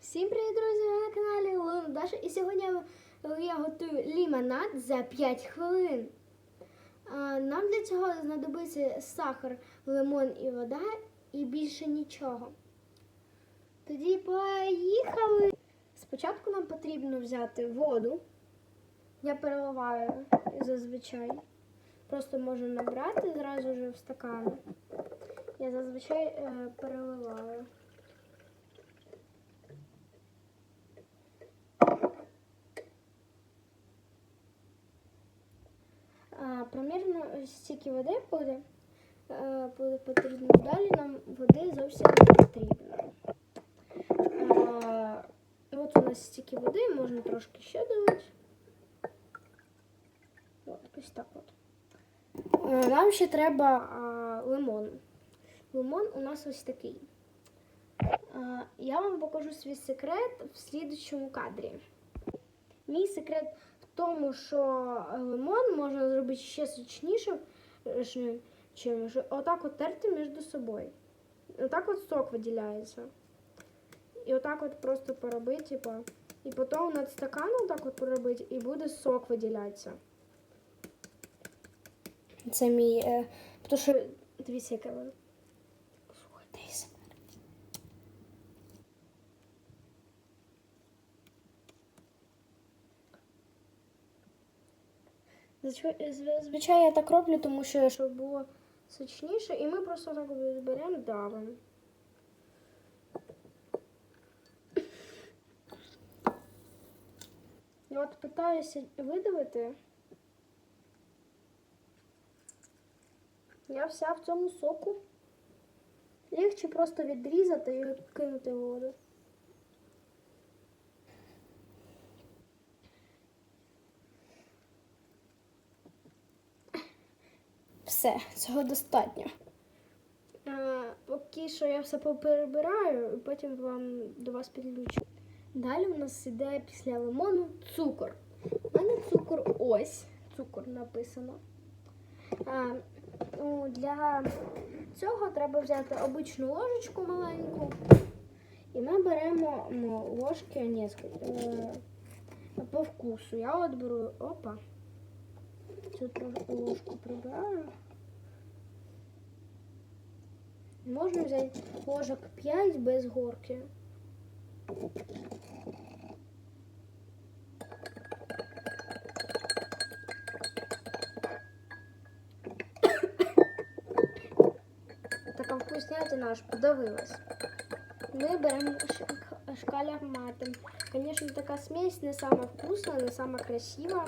Всім привіт, друзі! Ви на каналі Луна Даша. І сьогодні я- готую лімонад за 5 хвилин. Нам для цього знадобиться сахар, лимон і вода і більше нічого. Тоді поїхали. Спочатку нам потрібно взяти воду. Я переливаю зазвичай. Просто можу набрати зразу вже в стакан. Я зазвичай е, переливаю. А, примірно ось стільки води буде, е, буде потрібно. Далі нам води зовсім не потрібно. А, от у нас стільки води, можна трошки ще долити. От, ось так от. Е, Нам ще треба а, лимон. Лимон у нас ось такий. Е, Я вам покажу свій секрет в слідчому кадрі. Мій секрет тому, що лимон можна зробити ще сочнішим, чим отак от терти між собою. Отак от сок виділяється. І отак от просто поробити, типа. І потім над стаканом так от поробити, і буде сок виділятися. Це мій. Е, тому що дивіться, яке воно. Звичай- Зазвичай я так роблю, тому що щоб було сочніше, і ми просто так беремо, давимо. Я от питаюся видавити. Я вся в цьому соку. Легче просто відрізати і кинути воду. Все, цього достатньо. Е, поки що я все поперебираю, і потім вам до вас підключу. Далі у нас іде після лимону цукор. У мене цукор ось. Цукор написано. А, ну, для цього треба взяти обичну ложечку маленьку. І ми беремо ну, ложки несколько, е, по вкусу. Я от беру, опа, Цю трошку ложку прибрала. Можно взять ложек 5 без горки. Така вкуснятина аж подавилась. Мы берем шкалер матом. Конечно, такая смесь не самая вкусная, не самая красивая.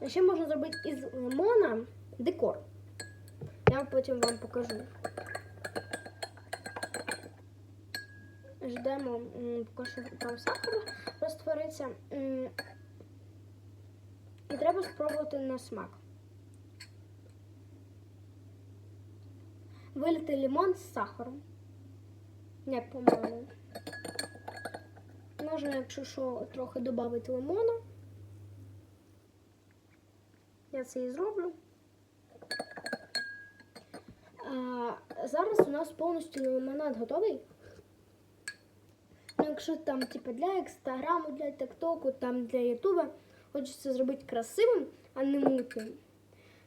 А Ще можна зробити із лимона декор. Я потім вам покажу. Ждемо, поки що там сахар розтвориться. І треба спробувати на смак. Вилити лимон з сахаром. Як по-моєму. Можна, якщо що, трохи додати лимону. Я це і зроблю. А, зараз у нас повністю лимонад готовий. Ну, якщо там, типу, для інстаграму, для тіктоку, там для ютуба хочеться зробити красивим, а не мутним,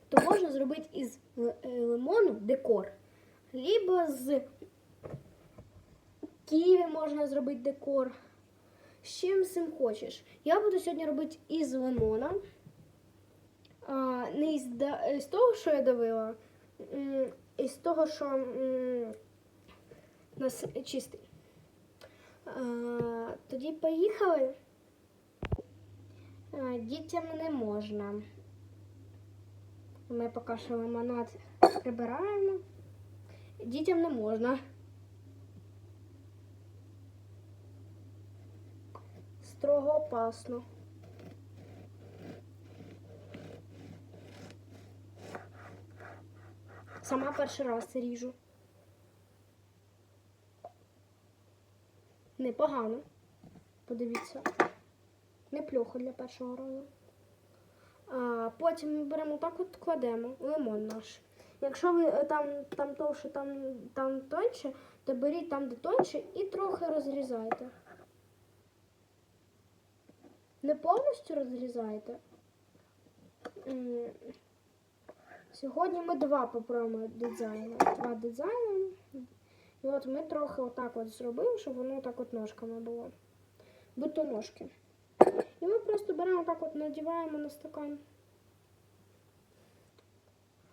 то можна зробити із е, лимону декор. Либо з ківі можна зробити декор. З чим цим хочеш. Я буду сьогодні робити із лимона. Не із того, що я давила, м, із того, що нас чистий. Тоді поїхали. Дітям не можна. Ми поки що лимонад прибираємо. Дітям не можна. Строго опасно. Сама перший раз ріжу. Непогано. Подивіться. Неплохо для першого разу. А, потім ми беремо так от кладемо лимон наш. Якщо ви е, там, там товше, там, там тоньше, то беріть там, де тоньше, і трохи розрізайте. Не повністю розрізайте. Сьогодні ми два попробуємо дизайни. Два дизайни. І от ми трохи отак от зробимо, щоб воно так от ножками було. Будь-то ножки. І ми просто беремо так от надіваємо на стакан.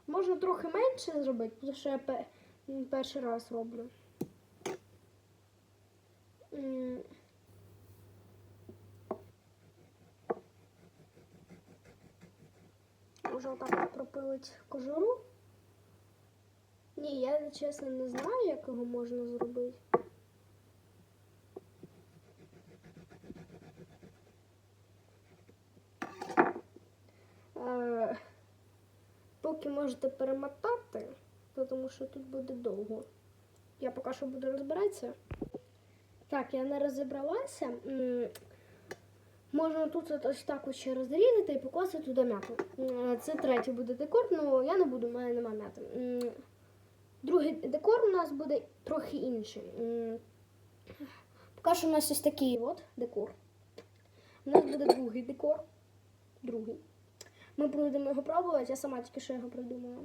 Можна трохи менше зробити, тому що я перший раз роблю. Може отак пропилить кожуру. Ні, я чесно не знаю, як його можна зробити. Е, Поки можете перемотати, то тому що тут буде довго. Я поки що буду розбиратися. Так, я не розібралася. Можна тут ось так ще розрізати і покласти туди м'яту. Це третій буде декор, але я не буду, в мене немає м'яти. Другий декор у нас буде трохи інший. Поки що у нас ось такий от декор. У нас буде другий декор. Другий. Ми будемо його пробувати, я сама тільки що його придумала.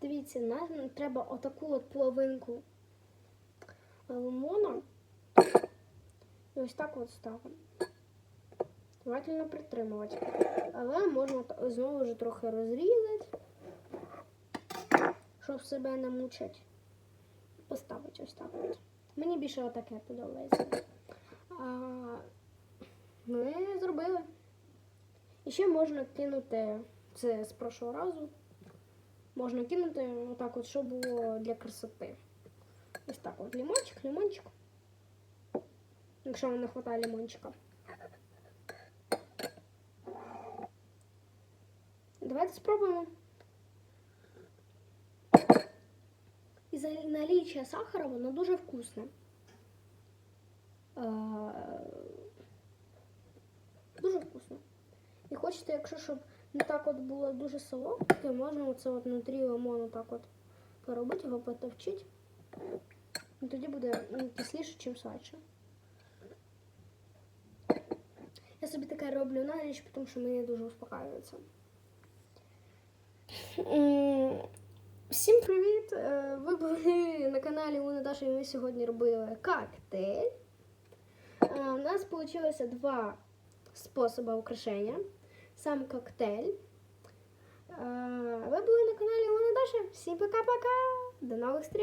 Дивіться, нам треба отаку от половинку лимона. І ось так от ставимо. Желательно притримувати. Але можна знову ж трохи розрізати, щоб себе не мучити. Поставити ось так от. Мені більше отаке подобається. А, ми зробили. І ще можна кинути, це з прошлого разу, можна кинути отак от, щоб було для красоти. Ось так от лимончик, лимончик. Якщо вам не вистачає лимончика. Давайте спробуємо. І за наліччя сахара воно дуже вкусне. Е, Дуже вкусно. І хочете, якщо щоб не так от було дуже солодке, можна оце от внутрі лимону так от поробити, його потовчити. І тоді буде м, кисліше, ніж сладше. Я собі таке роблю на ніч, тому що мені дуже успокаюється. Всім привіт! Е, Ви були на каналі Луна Даша і ми сьогодні робили коктейль. Е, У нас вийшло два способи украшення. Сам коктейль. Е, Ви були на каналі Луна Даша. Всім пока-пока! До нових зустріч!